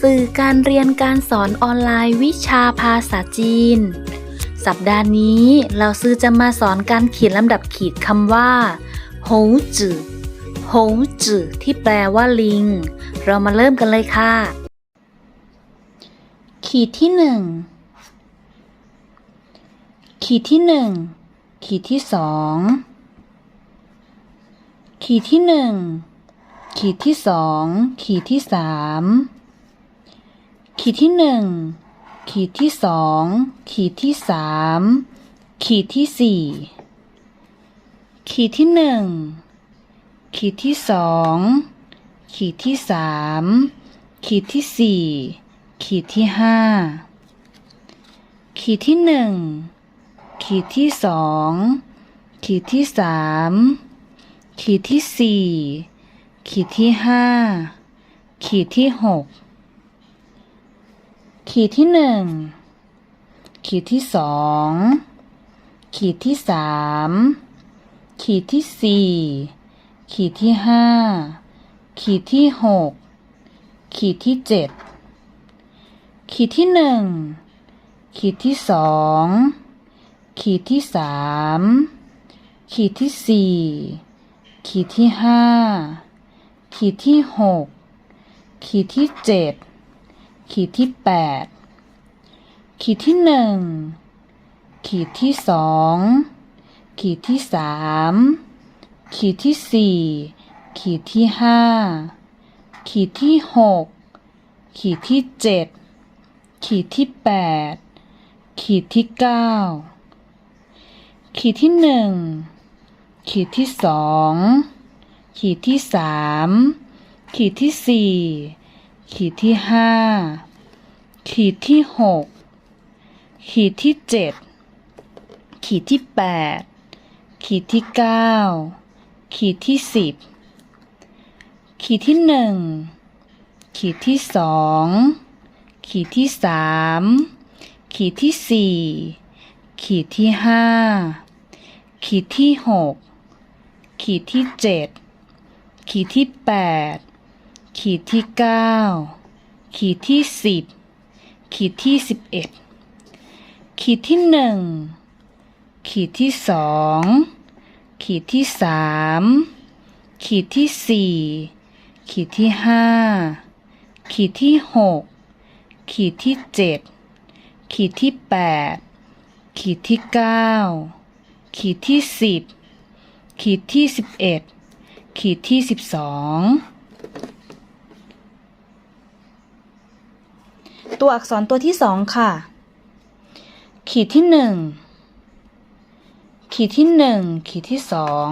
สื่อการเรียนการสอนออนไลน์วิชาภาษาจีน สัปดาห์นี้เราซื้อจะมาสอนการเขียนลำดับขีดคำว่าหงจือหงจือที่แปลว่าลิง เรามาเริ่มกันเลยค่ะ ขีดที่หนึ่งขีดที่หนึ่งขีดที่สองขีดที่หนึ่งขีดที่สองขีดที่สาม ขีดที่หนึ่งขีดที่สองขีดที่สามขีดที่สี่ขีดที่หนึ่งขีดที่สองขีดที่สามขีดที่สี่ขีดที่ห้าขีดที่หนึ่งขีดที่สองขีดที่สามขีดที่สี่ขีดที่ห้าขีดที่หก ขีดที่หนึ่งขีดที่สองขีดที่สามขีดที่สี่ขีดที่ห้าขีดที่หกขีดที่เจ็ดขีดที่หนึ่งขีดที่สองขีดที่สามขีดที่สี่ขีดที่ห้าขีดที่หกขีดที่เจ็ด ขีดที่แปดขีดที่หนึ่งขีดที่สองขีดที่สามขีดที่สี่ขีดที่ห้าขีดที่หกขีดที่เจ็ดขีดที่แปดขีดที่เก้าขีดที่หนึ่งขีดที่สองขีดที่สามขีดที่สี่ ขีดที่ห้าขีดที่หกขีดที่เจ็ดขีดที่แปดขีดที่เก้าขีดที่สิบขีดที่หนึ่งขีดที่สองขีดที่สามขีดที่สี่ขีดที่ห้าขีดที่หกขีดที่เจ็ดขีดที่แปด ขีดที่เก้าขีดที่สิบขีดที่สิบเอ็ดขีดที่หนึ่งขีดที่สองขีดที่สามขีดที่สี่ขีดที่ห้าขีดที่หกขีดที่เจ็ดขีดที่แปดขีดที่เก้าขีดที่สิบขีดที่สิบเอ็ดขีดที่สิบสอง ตัวอักษรตัวที่สองค่ะ ขีดที่หนึ่งขีดที่หนึ่งขีดที่สอง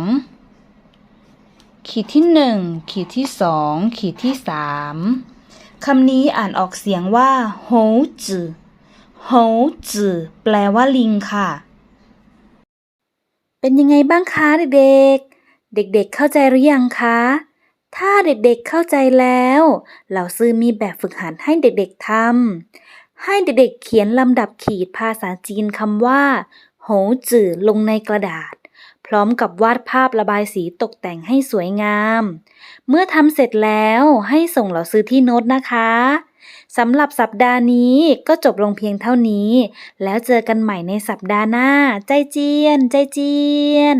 ขีดที่หนึ่งขีดที่สองขีดที่สามคำนี้อ่านออกเสียงว่าโหจือโหจือแปลว่าลิงค่ะ เป็นยังไงบ้างคะเด็กๆ เด็กๆเข้าใจหรือยังคะ ถ้าเด็กๆเข้าใจแล้วเหล่าซื้อมีแบบฝึกหัดให้เด็กๆทำให้เด็กๆเขียนลำดับขีดภาษาจีนคำว่าโหจื่อลงในกระดาษ พร้อมกับวาดภาพระบายสีตกแต่งให้สวยงาม เมื่อทำเสร็จแล้วให้ส่งเหล่าซื้อที่โน้ตนะคะสำหรับสัปดาห์นี้ก็จบลงเพียงเท่านี้ แล้วเจอกันใหม่ในสัปดาห์หน้า ใจเจียน ใจเจียน